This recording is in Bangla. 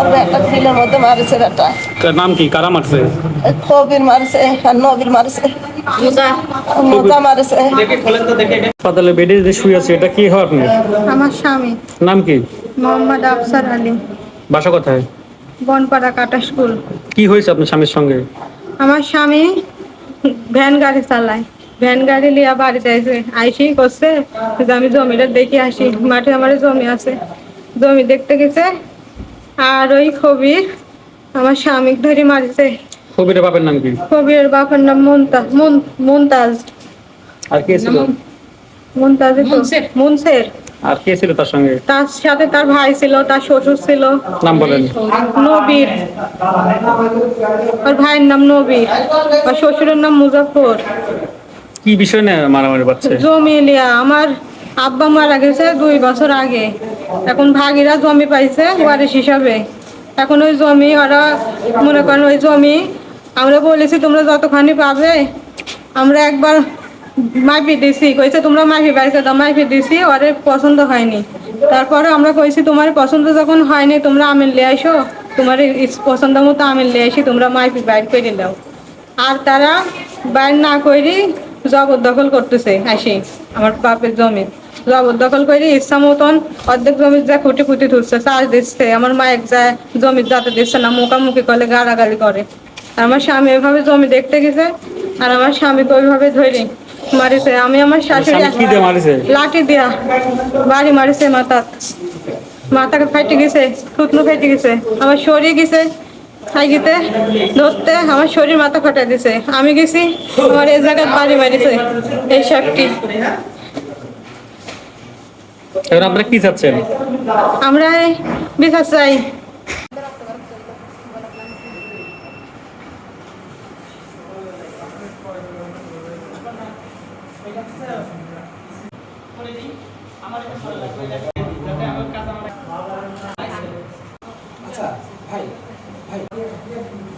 ওর মধ্যে মারছে একটা। নাম কি? কারা মারছে? কবির মারছে আর নবীর মারছে। মোজা। মারছে। হাসপাতালে বেডে যে শুয়ে আছে এটা কি হয় আপনি আমার স্বামী। নাম কি? মোহাম্মদ আফসার আলী। বাসা কোথায়? বনপাড়া কাটা স্কুল। কি হয়েছে আপনার স্বামীর সঙ্গে? আমার স্বামী ভ্যান গাড়ি চালায়। ভ্যান গাড়ি লিয়া বাড়িতে আইসি করছে। আমি জমিটা দেখে আসি মাঠে আমার জমি আছে। জমি দেখতে গেছে। আর ওই কবির আমার স্বামী ধরে মারিছে। কবিরের বাপের নাম কি? কবির বাপের নাম মুনতাজ মুন- মুনতাজ। আর কে ছিল? মুনতাজ মুনসের। আর কে ছিল তার সঙ্গে? তার সাথে তার ভাই ছিল তার শ্বশুর ছিল। নাম বলেন। নবীর। ওর ভাইয়ের নাম নবীর। আর শ্বশুরের নাম মুজাফর কি বিষয় নিয়ে মারামারি পাচ্ছে জমি লিয়া আমার আব্বা মারা গেছে দুই বছর আগে। এখন ভাগিরা জমি পাইছে ওয়ারিশ হিসাবে। এখন ওই জমি ওরা মনে করেন ওই জমি আমরা বলেছি, তোমরা যতখানি পাবে, আমরা একবার মাইপি দিছি। কইছে, তোমরা বাইর করে দাও। মাইপি দিছি, ওরে পছন্দ হয়নি। তারপরে আমরা কইছি, তোমার পছন্দ যখন হয়নি, তোমরা আমিন নিয়ে আসো তোমার পছন্দ মতো আমিন নিয়ে আসি তোমরা মাইপি বাইর করে দাও। আর তারা বাইর না করি জবরদখল করতেছে আসি। আমার বাপের জমি। জবরদখল করে ইচ্ছা মতন অর্ধেক জমির যা খুঁটি খুঁটি ধরছে চাষ দিচ্ছে। আমার মায়ের যা জমির যাতে দিচ্ছে না মুখামুখি করলে গালাগালি করে। আর আমার স্বামী এভাবে জমি দেখতে গেছে আর আমার স্বামী স্বামীকে ওইভাবে ধরে মারিছে। আমি আমার শাশুড়ি? লাঠি দিয়া বাড়ি মারিছে মাথাত। মাথাকে ফাইটে গেছে থুতনু ফেটে গেছে। আমার শরীর গেছে খাই ধরতে আমার শরীর মাথা ফাটা দিছে। আমি গেছি আমার এই জায়গায় বাড়ি মারিছে এই সাপটি। এখন আপনারা কি চাচ্ছেন? আমরা বিচার চাই। আচ্ছা ভাই はい